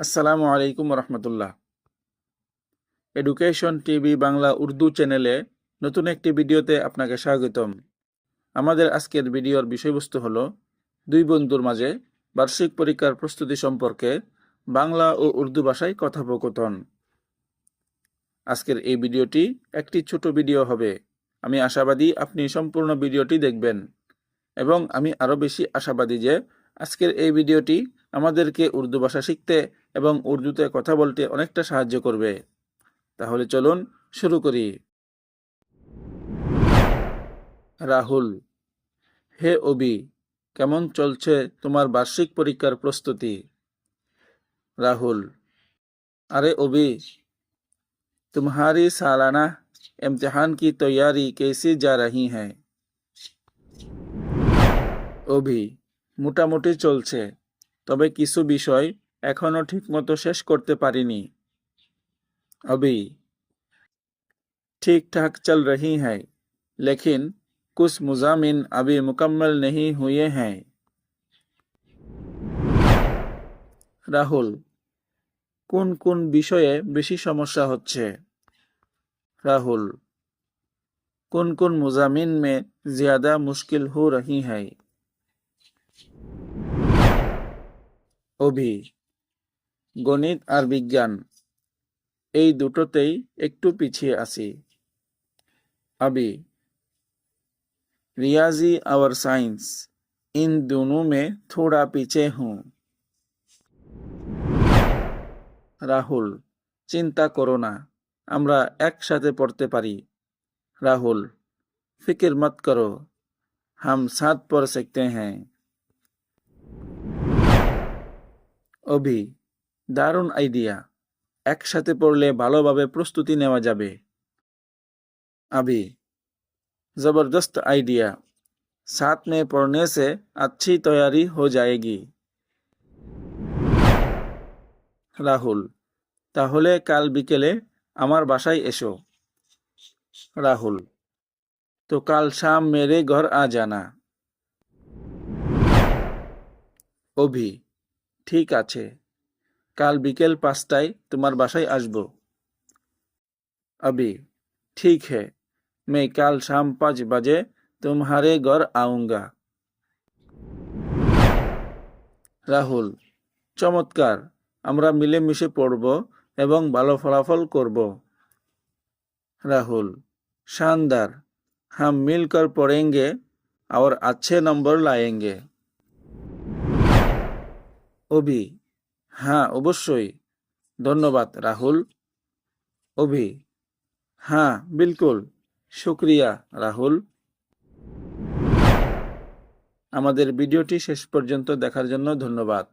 আসসালামু আলাইকুম রহমতুল্লাহ education TV Bangla Urdu চ্যানেলে নতুন একটি ভিডিওতে আপনাকে স্বাগতম। আমাদের আজকের ভিডিওর বিষয়বস্তু হলো, দুই বন্ধুর মাঝে বার্ষিক পরীক্ষার প্রস্তুতি সম্পর্কে বাংলা ও উর্দু ভাষায় কথোপকথন। আজকের এই ভিডিওটি একটি ছোট ভিডিও হবে। আমি আশাবাদী আপনি সম্পূর্ণ ভিডিওটি দেখবেন। এবং আমি আরও বেশি আশাবাদী যে আজকের এই ভিডিওটি আমাদেরকে উর্দু ভাষা শিখতে এবং উর্দুতে কথা বলতে অনেকটা সাহায্য করবে তাহলে চলুন শুরু করি রাহুল হে অবি কেমন চলছে তোমার বার্ষিক পরীক্ষার প্রস্তুতি রাহুল अरे ओबी तुम्हारी सालाना इम्तिहान की तैयारी कैसी जा रही है অভি মোটামুটি চলছে তবে কিছু বিষয় এখনো ঠিকমতো শেষ করতে পারিনি अभी ठीक ठाक चल रही है लेकिन कुछ मुजामिन अभी मुकम्मल नहीं हुए हैं রাহুল কোন কোন বিষয়ে বেশি সমস্যা হচ্ছে राहुल कौन कौन मुजामिन में ज्यादा मुश्किल हो रही है অভি গণিত আর বিজ্ঞান এই দুটোতেই একটু পিছিয়ে আছি अभी रियाजी और साइंस इन दोनों में थोड़ा पीछे हूँ রাহুল চিন্তা করো না আমরা একসাথে পড়তে পারি রাহুল ফিকির মত করো हम साथ पढ़ सकते हैं অভি দারুণ আইডিয়া একসাথে পড়লে ভালোভাবে প্রস্তুতি নেওয়া যাবে अभी जबरदस्त आइडिया साथ में पढ़ने से अच्छी तैयारी हो जाएगी রাহুল তাহলে কাল বিকেলে আমার বাসায় এসো রাহুল তো কাল শাম মেরে ঘর আ জানা অভি ঠিক আছে কাল বিকেল পাঁচটায় তোমার বাসায় আসব अभी ठीक है मैं कल शाम पाँच बजे तुम्हारे घर आऊंगा রাহুল চমৎকার আমরা মিলেমিশে পড়ব এবং ভালো ফলাফল করব राहुल शानदार हम मिलकर पढ़ेंगे और अच्छे नंबर लाएंगे অভি। হ্যাঁ অবশ্যই। ধন্যবাদ, রাহুল। অভি। হ্যাঁ বিলকুল। শুক্রিয়া, রাহুল। আমাদের ভিডিওটি শেষ পর্যন্ত দেখার জন্য ধন্যবাদ।